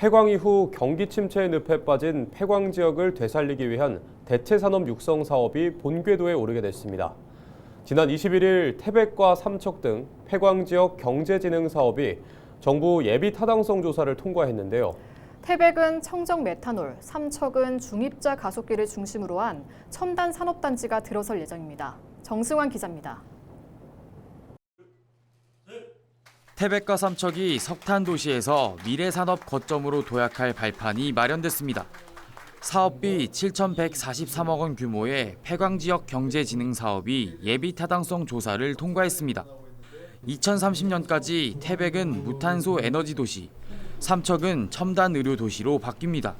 폐광 이후 경기 침체의 늪에 빠진 폐광 지역을 되살리기 위한 대체 산업 육성 사업이 본궤도에 오르게 됐습니다. 지난 21일 태백과 삼척 등 폐광 지역 경제 진흥 사업이 정부 예비 타당성 조사를 통과했는데요. 태백은 청정 메탄올, 삼척은 중입자 가속기를 중심으로 한 첨단 산업단지가 들어설 예정입니다. 정승환 기자입니다. 태백과 삼척이 석탄 도시에서 미래 산업 거점으로 도약할 발판이 마련됐습니다. 사업비 7,143억 원 규모의 폐광 지역 경제 진흥 사업이 예비 타당성 조사를 통과했습니다. 2030년까지 태백은 무탄소 에너지 도시, 삼척은 첨단 의료 도시로 바뀝니다.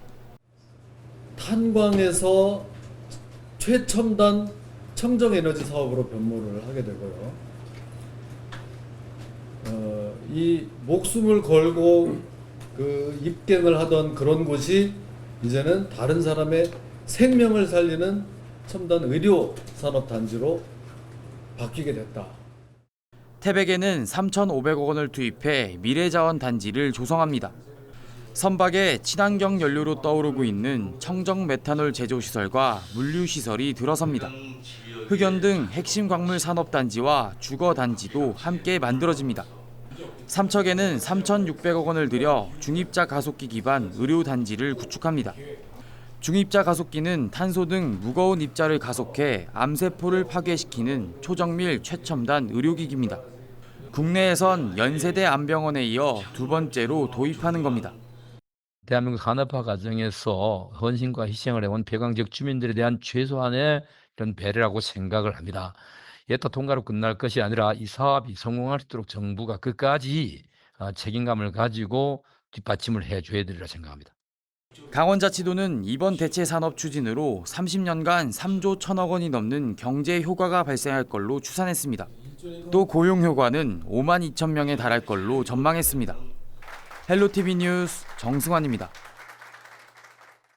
탄광에서 최첨단 청정 에너지 사업으로 변모를 하게 되고요. 어, 이 목숨을 걸고 그 입갱을 하던 그런 곳이 이제는 다른 사람의 생명을 살리는 첨단 의료 산업 단지로 바뀌게 됐다. 태백에는 3,500억 원을 투입해 미래자원 단지를 조성합니다. 선박에 친환경 연료로 떠오르고 있는 청정 메탄올 제조 시설과 물류 시설이 들어섭니다. 흑연 등 핵심 광물 산업 단지와 주거 단지도 함께 만들어집니다. 삼척에는 3,600억 원을 들여 중입자 가속기 기반 의료 단지를 구축합니다. 중입자 가속기는 탄소 등 무거운 입자를 가속해 암세포를 파괴시키는 초정밀 최첨단 의료기기입니다. 국내에선 연세대 암병원에 이어 두 번째로 도입하는 겁니다. 대한민국 산업화 과정에서 헌신과 희생을 해온 폐광지역 주민들에 대한 최소한의 이런 배려라고 생각을 합니다. 예타 통과로 끝날 것이 아니라 이 사업이 성공할 수 있도록 정부가 끝까지 어, 책임감을 가지고 뒷받침을 해줘야 되리라 생각합니다. 강원자치도는 이번 대체 산업 추진으로 30년간 3조 1천억 원이 넘는 경제 효과가 발생할 걸로 추산했습니다. 또 고용 효과는 5만 2천 명에 달할 걸로 전망했습니다. 헬로티비 뉴스 정승환입니다.